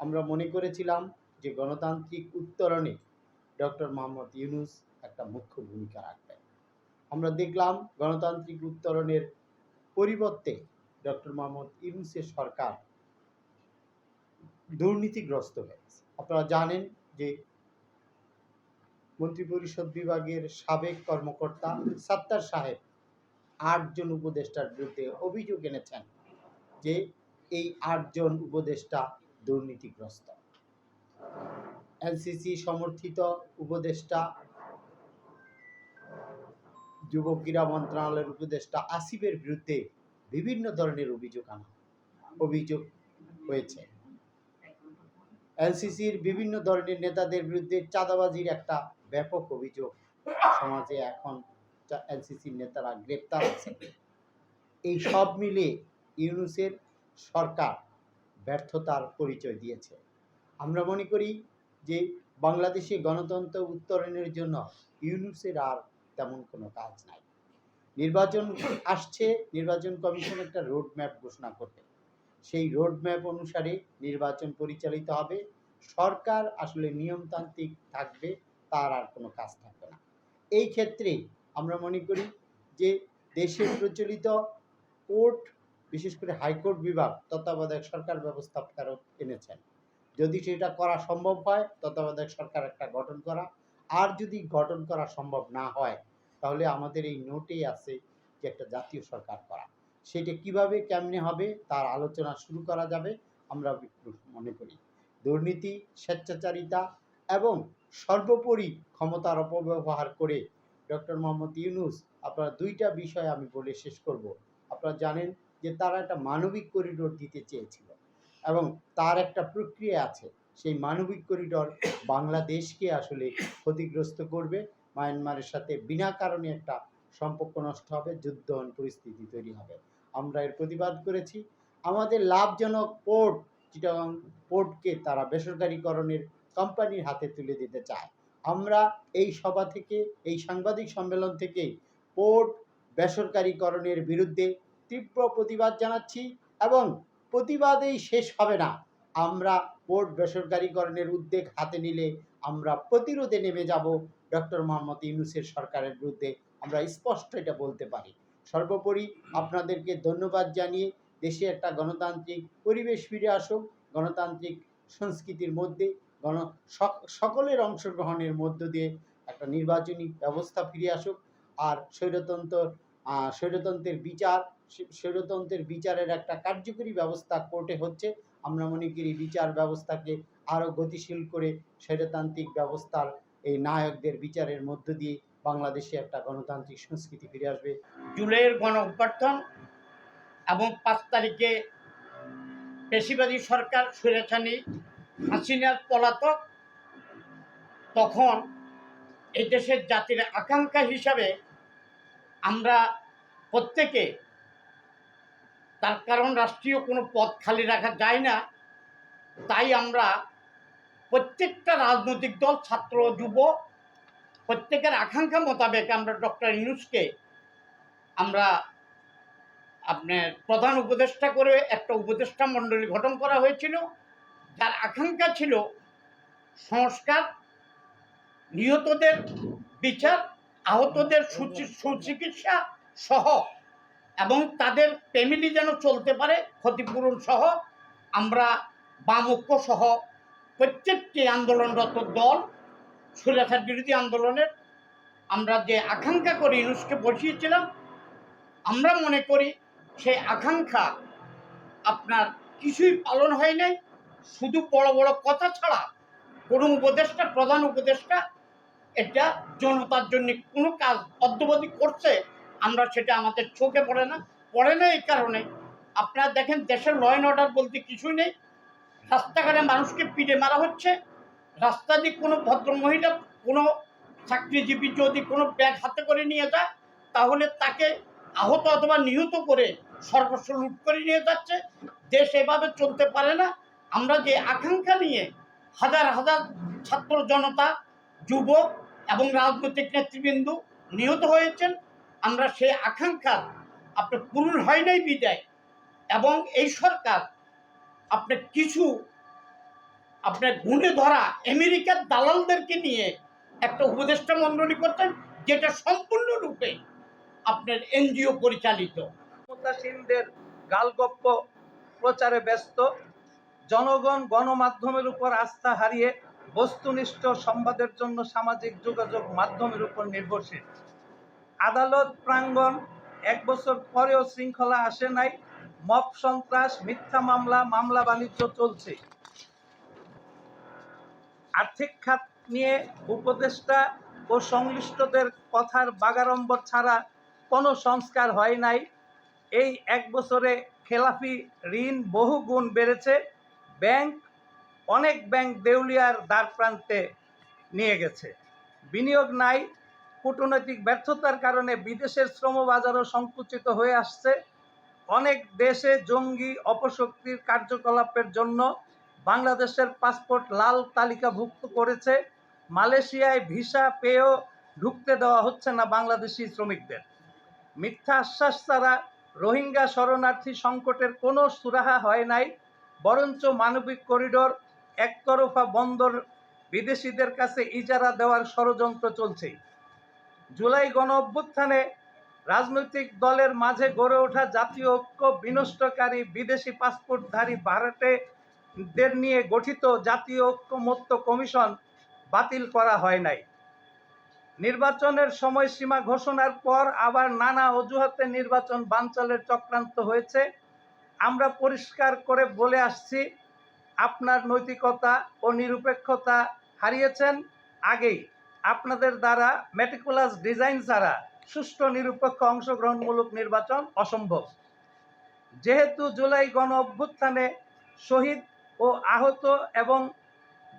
আমরা মনে করেছিলাম যে গণতান্ত্রিক উত্তরণে ডক্টর মোহাম্মদ ইউনুস একটা মুখ্য ভূমিকা রাখবেন। আমরা দেখলাম গণতান্ত্রিক উত্তরণের পরিবর্তে ডক্টর মোহাম্মদ ইউনুসের সরকার দুর্নীতিগ্রস্ত হয়েছে আপনারা জানেন যে মন্ত্রিপরিষদ বিভাগের সাবেক কর্মকর্তা সাত্তার সাহেব আটজন উপদেষ্টার বিরুদ্ধে অভিযোগ এনেছেন যে এই আটজন উপদেষ্টা দুর্নীতিগ্রস্ত। এনসিসি সমর্থিত উপদেষ্টা, যুব ক্রীড়া মন্ত্রণালয়ের উপদেষ্টা আসিফের বিরুদ্ধে বিভিন্ন ধরনের অভিযোগ আনা, অভিযোগ হয়েছে। এনসিসির বিভিন্ন ধরনের নেতাদের বিরুদ্ধে চাঁদাবাজির একটা ব্যাপক অভিযোগ সমাজে এখন এনসিসির নেতারা গ্রেপ্তার আছে এই সব মিলে ইউনুসের সরকার ব্যর্থতার পরিচয় দিয়েছে। আমরা মনে করি যে বাংলাদেশে গণতন্ত্র উত্তরণের জন্য ইউনুসের আর তেমন কোনো কাজ নাই। নির্বাচন আসছে, নির্বাচন কমিশন একটা রোড ম্যাপ ঘোষণা করবে। সেই রোড ম্যাপ অনুসারে নির্বাচন পরিচালিত হবে। সরকার আসলে নিয়মতান্ত্রিক থাকবে, তার আর কোনো কাজ থাকবে না। এই ক্ষেত্রে আমরা মনে করি যে দেশে প্রচলিত কোর্ট বিশেষ করে হাইকোর্ট বিভাগ, তত্ত্বাবধায়ক সরকার ব্যবস্থা ফেরত এনেছেন। যদি সেটা করা সম্ভব হয়, তত্ত্বাবধায়ক সরকার একটা গঠন করা। আর যদি গঠন করা সম্ভব না হয়, তাহলে আমাদের এই নোটেই আছে যে একটা জাতীয় সরকার করা। সেটা কীভাবে, কেমনে হবে, তার আলোচনা শুরু করা যাবে, আমরা মনে করি। দুর্নীতি, স্বেচ্ছাচারিতা এবং সর্বোপরি ক্ষমতার অপব্যবহার করে ডক্টর মোহাম্মদ ইউনুস, আপনারা দুইটা বিষয় আমি বলে শেষ করব। আপনারা জানেন যে তারা একটা মানবিক করিডোর দিতে চেয়েছিল। এবং তার একটা প্রক্রিয়া আছে। সেই মানবিক করিডোর বাংলাদেশকে আসলে ক্ষতিগ্রস্ত করবে। মায়ানমারের সাথে বিনা কারণে একটা সম্পর্ক নষ্ট হবে, যুদ্ধ পরিস্থিতি তৈরি হবে। আমরা এর প্রতিবাদ করেছি। আমাদের লাভজনক পোর্ট চিটাগাং পোর্টকে তারা বেসরকারীকরণের কোম্পানির হাতে তুলে দিতে চায়। আমরা এই সভা থেকে, এই সাংবাদিক সম্মেলন থেকে পোর্ট বেসরকারীকরণের বিরুদ্ধে তীব্র প্রতিবাদ জানাচ্ছি এবং প্রতিবাদেই শেষ হবে না। আমরা পোর্ট বেসরকারীকরণের উদ্যোগ হাতে নিলে আমরা প্রতিরোধে নেমে যাব। ডক্টর মোহাম্মদ ইউনুসের সরকারের বিরুদ্ধে আমরা স্পষ্ট এটা বলতে পারি। সর্বোপরি আপনাদেরকে ধন্যবাদ জানিয়ে দেশে একটা গণতান্ত্রিক পরিবেশ ফিরে আসুক। গণতান্ত্রিক সংস্কৃতির মধ্যে, গণ সকলের অংশগ্রহণের মধ্য দিয়ে একটা নির্বাচনী ব্যবস্থা ফিরে আসুক। আর স্বৈরতন্ত্র স্বৈরতন্ত্রের বিচার স্বৈরতন্ত্রের বিচারের একটা কার্যকরী ব্যবস্থা কোর্টে হচ্ছে। আমরা মনে করি বিচার ব্যবস্থাকে আরও গতিশীল করে স্বৈরতান্ত্রিক ব্যবস্থার এই নায়কদের বিচারের মধ্য দিয়ে বাংলাদেশে একটা গণতান্ত্রিক সংস্কৃতি ফিরে আসবে। জুলাইয়ের গণ অভ্যর্থন এবং পাঁচ তারিখে পেশিবাদী সরকার সুরেছানি হাসিনার পলাতক তখন এই দেশের জাতির আকাঙ্ক্ষা হিসাবে আমরা প্রত্যেকে, তার কারণ রাষ্ট্রীয় কোনো পদ খালি রাখা যায় না। তাই আমরা প্রত্যেকটা রাজনৈতিক দল, ছাত্র, যুব, প্রত্যেকের আকাঙ্ক্ষা মোতাবেক আমরা ডক্টর ইউনুসকে আমরা আপনার প্রধান উপদেষ্টা করে একটা উপদেষ্টা মণ্ডলী গঠন করা হয়েছিল। যার আকাঙ্ক্ষা ছিল সংস্কার, নিহতদের বিচার আহতদের সুচিকিৎসা সহ এবং তাদের ফ্যামিলি যেন চলতে পারে, ক্ষতিপূরণ সহ আমরা বামক্য সহ প্রত্যেকটি আন্দোলনরত দল সুরেখার বিরোধী আন্দোলনের আমরা যে আকাঙ্ক্ষা করে ইউনুসকে বসিয়েছিলাম, আমরা মনে করি সেই আকাঙ্ক্ষা আপনার কিছুই পালন হয় নাই। শুধু বড় বড় কথা ছাড়া কোনো উপদেষ্টা, প্রধান উপদেষ্টা এটা জনতার জন্য কোনো কাজ অদ্যবধি করছে, আমরা সেটা আমাদের চোখে পড়ে না। পড়ে না এই কারণে। আপনারা দেখেন, দেশের ল অ্যান্ড অর্ডার বলতে কিছুই নেই। রাস্তাঘাটে মানুষকে পিটে মারা হচ্ছে। রাস্তা দিয়ে কোনো ভদ্রমহিলা, কোনো চাকরিজীবী যদি কোনো ব্যাগ হাতে করে নিয়ে যায়, তাহলে তাকে আহত অথবা নিহত করে সর্বস্ব লুট করে নিয়ে যাচ্ছে। দেশ এভাবে চলতে পারে না। আমরা যে আকাঙ্ক্ষা নিয়ে হাজার হাজার ছাত্র জনতা যুবক এবং রাজনৈতিক নেতৃবৃন্দ নিহত হয়েছেন। আমরা সেই আকাঙ্ক্ষা আপনার পূরণ হয় নাই বিদায় এবং এই সরকার আপনার কিছু আপনার গুণে ধরা আমেরিকার দালালদেরকে নিয়ে একটা উপদেষ্টা মণ্ডলী করতেন যেটা সম্পূর্ণরূপে আপনার এনজিও পরিচালিত। ক্ষমতাসীনদের গালগপ্প প্রচারে ব্যস্ত। জনগণ গণমাধ্যমের উপর আস্থা হারিয়ে বস্তুনিষ্ঠ সংবাদের জন্য সামাজিক যোগাযোগ মাধ্যমের উপর নির্ভরশীল। আদালত প্রাঙ্গণ এক বছর পরেও শৃঙ্খলা আসে নাই, মব সন্ত্রাস, মিথ্যা মামলা মামলা বাণিজ্য চলছে। আর্থিক খাত নিয়ে উপদেষ্টা ও সংশ্লিষ্টদের কথার বাগাড়ম্বর ছাড়া কোনো সংস্কার হয় নাই। এই এক বছরে খেলাফি ঋণ বহু গুণ বেড়েছে। ব্যাংক অনেক ব্যাংক দেউলিয়ার দ্বার প্রান্তে নিয়ে গেছে। বিনিয়োগ নাই, কূটনৈতিক ব্যর্থতার কারণে বিদেশের শ্রমবাজারও সংকুচিত হয়ে আসছে। অনেক দেশে জঙ্গি অপশক্তির কার্যকলাপের জন্য বাংলাদেশের পাসপোর্ট লাল তালিকাভুক্ত করেছে। মালয়েশিয়ায় ভিসা পেয়েও ঢুকতে দেওয়া হচ্ছে না বাংলাদেশি শ্রমিকদের। মিথ্যা আশ্বাস ছাড়া রোহিঙ্গা শরণার্থী সংকটের কোনো সুরাহা হয় নাই, বরঞ্চ মানবিক করিডোর একতরফা বন্দর বিদেশিদের কাছে ইজারা দেওয়ার ষড়যন্ত্র চলছে। জুলাই গণ অভ্যুত্থানে রাজনৈতিক দলের মাঝে গড়ে ওঠা জাতীয় ঐক্য বিনষ্টকারী বিদেশি পাসপোর্টধারী ভাড়াটেদের নিয়ে গঠিত জাতীয় ঐক্যমত্য কমিশন বাতিল করা হয় নাই। নির্বাচনের সময়সীমা ঘোষণার পর আবার নানা অজুহাতে নির্বাচন বানচালের চক্রান্ত হয়েছে। আমরা পরিষ্কার করে বলে আসছি আপনার নৈতিকতা ও নিরপেক্ষতা হারিয়েছেন আগেই। আপনাদের দ্বারা মেটিকুলাস ডিজাইন ছাড়া সুষ্ঠু নিরপেক্ষ অংশগ্রহণমূলক নির্বাচন অসম্ভব। যেহেতু জুলাই গণ অভ্যুত্থানে শহীদ ও আহত এবং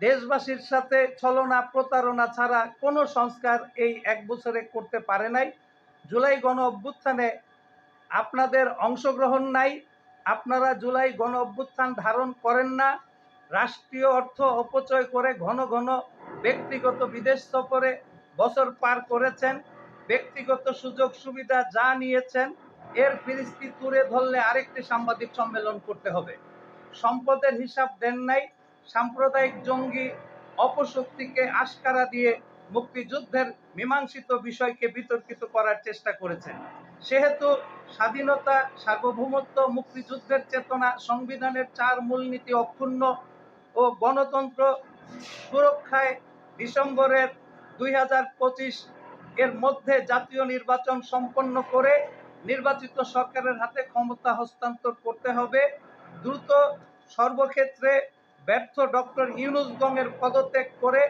দেশবাসীর সাথে ছলনা প্রতারণা ছাড়া কোনো সংস্কার এই এক বছরে করতে পারে নাই। জুলাই গণ অভ্যুত্থানে আপনাদের অংশগ্রহণ নাই আপনারা জুলাই গণ অভ্যুত্থান ধারণ করেন না। রাষ্ট্রীয় অর্থ অপচয় করে ঘন ঘন ব্যক্তিগত বিদেশ সফরে বছর পার করেছেন। ব্যক্তিগত সুযোগ সুবিধা যা নিয়েছেন, এর ফিরিস্তি তুলে ধরলে আরেকটি সাংবাদিক সম্মেলন করতে হবে। সম্পদের হিসাব দেন নাই, সাম্প্রদায়িক জঙ্গি অপশক্তিকে আশকারা দিয়ে মুক্তিযুদ্ধের মীমাংসিত বিষয়কে বিতর্কিত করার চেষ্টা করেছেন। সেহেতু স্বাধীনতা, সার্বভৌমত্ব, মুক্তিযুদ্ধের চেতনা, সংবিধানের চার মূলনীতি অক্ষুণ্ণ ও গণতন্ত্র সুরক্ষায় ডিসেম্বরের দুই হাজার পঁচিশ এর মধ্যে জাতীয় নির্বাচন সম্পন্ন করে নির্বাচিত সরকারের হাতে ক্ষমতা হস্তান্তর করতে হবে। দ্রুত সর্বক্ষেত্রে ব্যর্থ ডক্টর ইউনুস গমের পদত্যাগ করে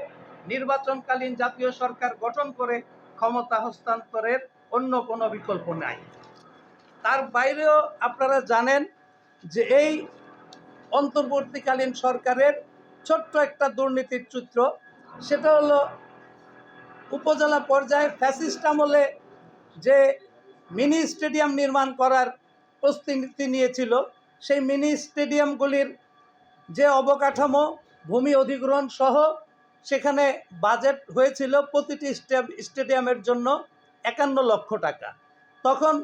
নির্বাচনকালীন জাতীয় সরকার গঠন করে ক্ষমতা হস্তান্তরের অন্য কোনো বিকল্প নাই। তার বাইরেও আপনারা জানেন যে এই অন্তর্বর্তীকালীন সরকারের ছোট্ট একটা দুর্নীতির চিত্র সেটা হলো উপজেলা পর্যায়ে ফ্যাসিস্ট আমলে যে মিনি স্টেডিয়াম নির্মাণ করার প্রস্তুতি নিয়েছিল, সেই মিনি স্টেডিয়ামগুলির যে অবকাঠামো, ভূমি অধিগ্রহণ সহ সেখানে বাজেট হয়েছিল প্রতিটি স্টে- স্টেডিয়ামের জন্য। একান্ন লক্ষ টাকা। তখন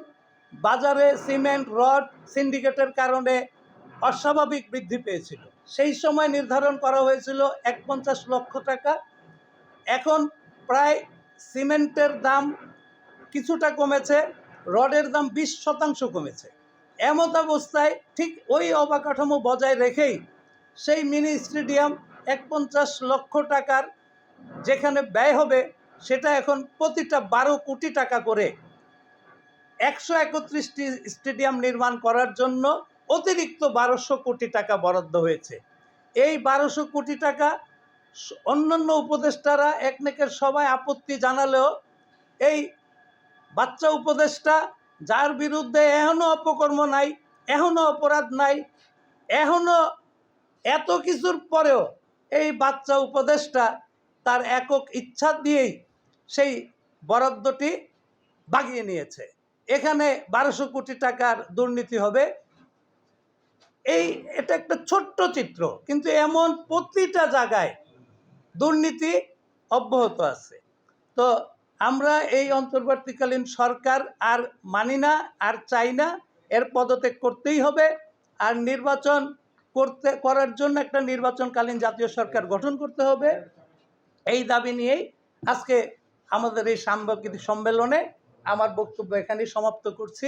বাজারে সিমেন্ট, রড, সিন্ডিকেটের কারণে অস্বাভাবিক বৃদ্ধি পেয়েছিল। সেই সময় নির্ধারণ করা হয়েছিল এক পঞ্চাশ লক্ষ টাকা। এখন প্রায় সিমেন্টের দাম কিছুটা কমেছে, রডের দাম বিশ শতাংশ কমেছে। এমত অবস্থায় ঠিক ওই অবকাঠামো বজায় রেখেই সেই মিনি স্টেডিয়াম এক পঞ্চাশ লক্ষ টাকার যেখানে ব্যয় হবে সেটা এখন প্রতিটা বারো কোটি টাকা করে একশো একত্রিশটি স্টেডিয়াম নির্মাণ করার জন্য অতিরিক্ত বারোশো কোটি টাকা বরাদ্দ হয়েছে। এই বারোশো কোটি টাকা অন্যান্য উপদেষ্টারা একনেকের সবাই আপত্তি জানালেও এই বাচ্চা উপদেষ্টা যার বিরুদ্ধে এখনও অপকর্ম নাই এখনও অপরাধ নাই এখনও এত কিছুর পরেও এই বাচ্চা উপদেষ্টা তার একক ইচ্ছা দিয়েই সেই বরাদ্দটি বাগিয়ে নিয়েছে। এখানে বারোশো কোটি টাকার দুর্নীতি হবে। এই, এটা একটা ছোট্ট চিত্র, কিন্তু এমন প্রতিটা জায়গায় দুর্নীতি অব্যাহত আছে। তো আমরা এই অন্তর্বর্তীকালীন সরকার আর মানি না, আর চাই না, এর পদত্যাগ করতেই হবে। আর নির্বাচন করতে, করার জন্য একটা নির্বাচনকালীন জাতীয় সরকার গঠন করতে হবে। এই দাবি নিয়েই আজকে আমাদের এই সাংবাদিক সম্মেলনে আমার বক্তব্য এখানেই সমাপ্ত করছি।